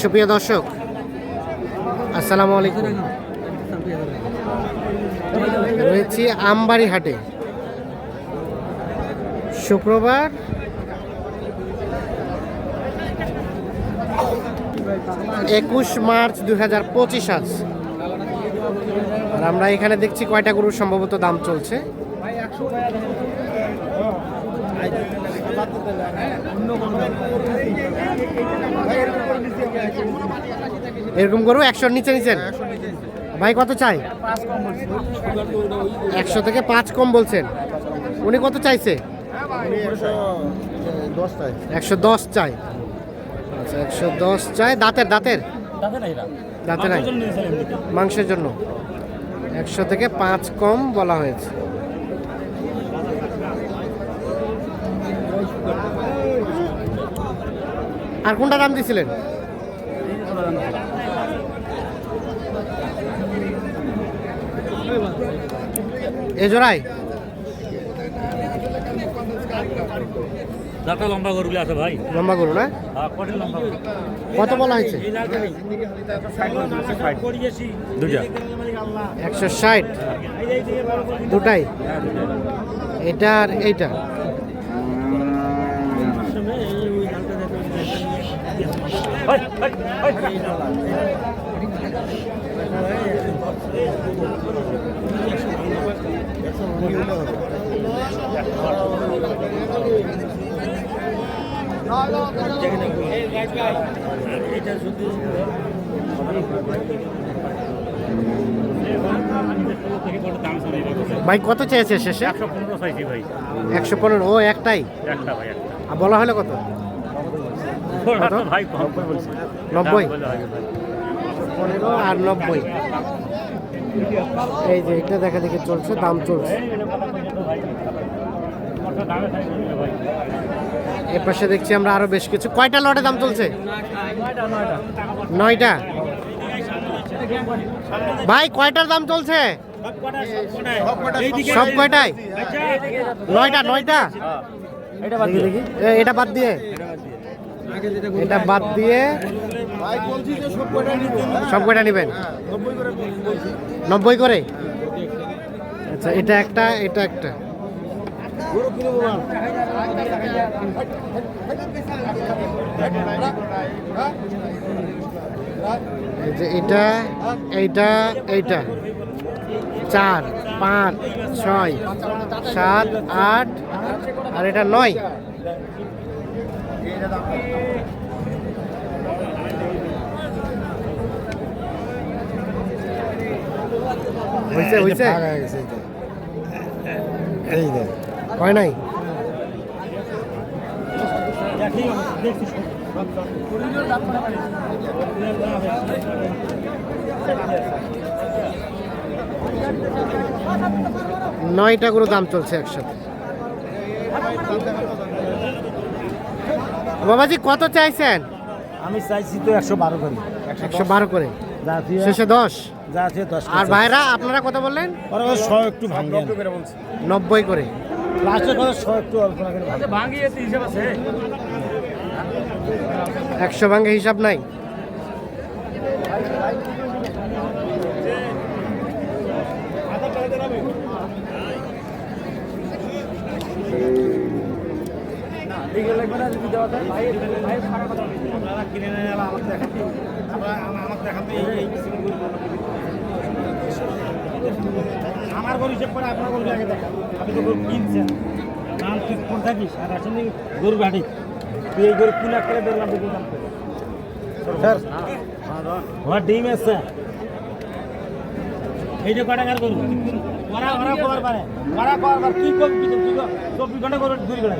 সুপ্রিয় দর্শক, আসসালামু আলাইকুম। রয়েছি আমবাড়ি হাটে শুক্রবার একুশ মার্চ দুই হাজার পঁচিশ আজ। আর আমরা এখানে দেখছি কয়টা গরুর সম্ভবত দাম চলছে। এরকম গরু একশোর নিচে নিচেন ভাই, কত চাই? একশো থেকে পাঁচ কম বলছেন। উনি কত চাইছে? একশো দশ চাই। আচ্ছা একশো দশ চাই। দাঁতের দাঁতের? দাঁতে নাই। মাংসের জন্য। একশো থেকে পাঁচ কম বলা হয়েছে। আর কোনটা দাম দিছিলেন? এ জোড়ায়? যাতে লম্বা আছে ভাই। লম্বা গরু না? হ্যাঁ, কত বলা হয়েছে? দুটা একশো ষাট। দুটাই? এটা আর এইটা? ভাই কত চেয়েছে শেষে? একশো পনেরো ভাই। একশো পনেরো। ও একটাই? একটা ভাই একটা। বলা হলো কত ওরা তো ভাই কম বলছে নব্বই? পনেরো আর নব্বই। এই যে এটা দেখা দেখে চলছে দাম চলছে। এই, এটা কথা কইছে তো ভাই। কত দামে চাইছে ভাই এ পাশে দেখছি আমরা আরও বেশ কিছু। কয়টা লটে দাম চলছে? নয়টা। ভাই কয়টার দাম চলছে? সব কয়টায়? নয়টা নয়টা? এটা বাদ দিয়ে? এটা বাদ দিয়ে সব কয়টা নেবেন? নব্বই করে? আচ্ছা এটা একটা এটা একটা। এটা, এইটা এইটা। চার, পাঁচ, ছয়, সাত, আট, আর এটা নয়। হয়েছে হয়েছে হয় নাই? নয়টা করে দাম চলছে একসাথে। বাবাজি কত চাইছেন? আমি চাইছি তো একশো বারো করে। একশো বারো করে? শেষে দশ? দশ আর ভাইরা আপনারা কত বললেন? শ একটু ভাঙে নব্বই করে। লাস্টের কথা শ একটু অল্প না করে ভাঙে। ভাঙিয়ে হিসাব আছে একশো ভাঙ্গে হিসাব নাই আপনারা কিনে নেন এলা আমাকে দেখান। আমরা আমা- আমাকে দেখান এই এই করে। আমার গরু হিসেব করে আপনার গরু আগে দেখান। আপনি তো গরু কিনছেন। নাম তুই কোন থাকিস আর আসেন গরু ঘাটি তুই এই গরু কোন দেখি দাম স্যার। আমার ডিম আছে। এইটা কটা কার গরু? ওরা ওরা কবার পারে? ওরা কবার পারে কি করবি তুই চব্বিশ ঘণ্টা গরু দুই ঘণ্টা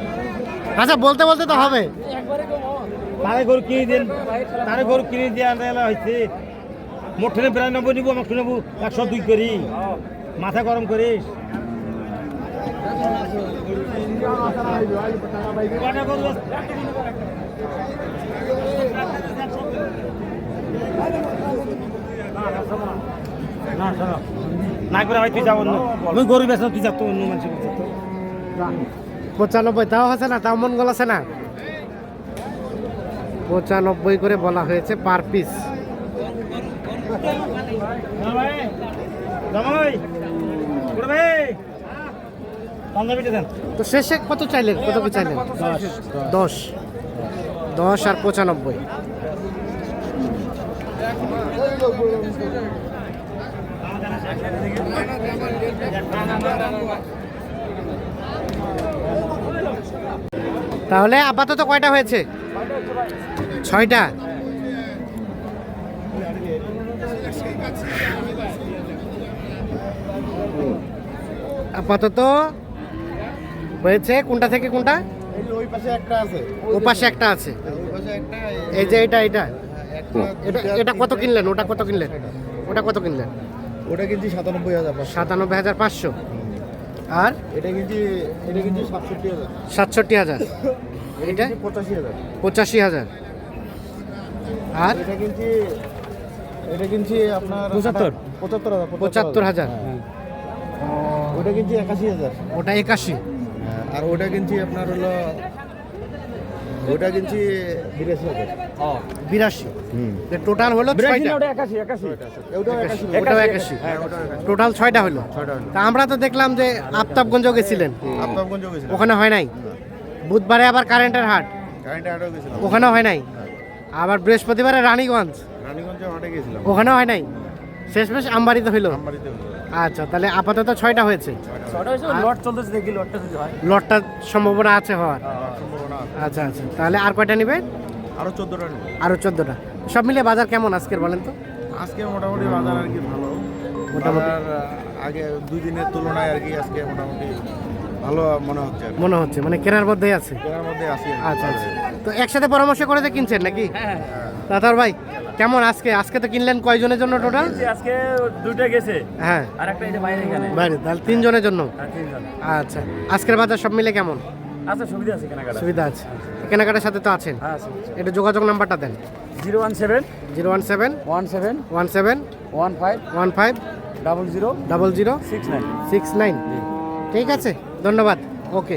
আচ্ছা বলতে বলতে তো হবে তারে গরু কিনে দেন তারে গরু কিনে দেওয়া হয়েছে মোটে বিরানব্বই নিবো আমাকে নেব একশো দুই করি মাথা গরম করিস? না, করে ভাই তুই যাব অন্য আমি গরু বেসা তুই যাতো অন্য মানুষের। পঁচানব্বই, তাও আছে না, তাও মন আছে না। পঁচানব্বই করে বলা হয়েছে পার পিস। তো শেষে কত চাইলেন? কত কি চাইলেন? দশ। দশ আর পঁচানব্বই। তাহলে আপাতত কয়টা হয়েছে? ছয়টা। আপাতত হয়েছে কোনটা থেকে কোনটা? ওই পাশে একটা আছে ও পাশে একটা আছে। ওই এই যে এটা এটা। এটা এটা কত কিনলেন? ওটা কত কিনলেন? ওটা কত কিনলেন? ওটা কিনছি সাতানব্বই হাজার সাতানব্বই হাজার পাঁচশো। আর? এটা কিনছি এটা কিনছি সাতষট্টি হাজার। সাতষট্টি হাজার। এটা পঁচাশি হাজার। পঁচাশি হাজার। আর? এটা কিনছি এটা কিনছি আপনার পঁচাত্তর? পঁচাত্তর হাজার পঁচাত্তর হাজার। ওটা কিনছি একাশি হাজার। ওটা একাশি। হ্যাঁ, আর ওটা কিন্তু আপনার হলো ওটা কিনছি বিরাশি বিরাশি। টোটাল হলো ওটাও একাশি একাশি। হ্যাঁ টোটাল ছয়টা হলো। তা আমরা তো দেখলাম যে আফতাবগঞ্জ গেছিলেন। ওখানে হয় নাই? বুধবারে আবার কারেন্টের হাট। ওখানে হয় নাই? আবার বৃহস্পতিবারে রানীগঞ্জ। ওখানেও হয় নাই? শেষমেশ আমবাড়িতে হইল? আচ্ছা তাহলে আপাতত ছয়টা হয়েছে। ছটা হয়েছে লট চলতেছে দেখি লটটা লটটার সম্ভাবনা আছে হওয়ার? আছে। আচ্ছা আচ্ছা তাহলে আর কয়টা নেবে? আরও চোদ্দটা নেব। আরও চোদ্দোটা। সব মিলে বাজার কেমন আজকের বলেন তো? আজকে মোটামুটি বাজার আর কি ভালো। মোটামুটি। আগে দুই দিনের তুলনায় আর কি আজকে মোটামুটি ভালো মনে হচ্ছে মনে হচ্ছে মানে কেনার মধ্যেই আছে। কেনার মধ্যে আর কি। আচ্ছা আচ্ছা। তো একসাথে পরামর্শ করে তো কিনছেন নাকি? হ্যাঁ। দাদার ভাই কেমন আজকে? আজকে তো কিনলেন কয়জনের জন্য টোটাল আজকে দুইটা গেছে। হ্যাঁ। আর একটা এই যে বাইরে এখানে। বাইরে তাহলে তিনজনের জন্য? তিনজন। আচ্ছা আজকের বাজার সব মিলে কেমন? আচ্ছা সুবিধা আছে কেনাকাটা সুবিধা আছে। কেনাকাটার সাথে তো আছেন। হ্যাঁ এটা যোগাযোগ নাম্বারটা দেন। Zero one seven. Zero one seven. One seven. One seven. One five. One five. Double zero. Double zero. Six nine. Six nine. ঠিক আছে ধন্যবাদ। ওকে।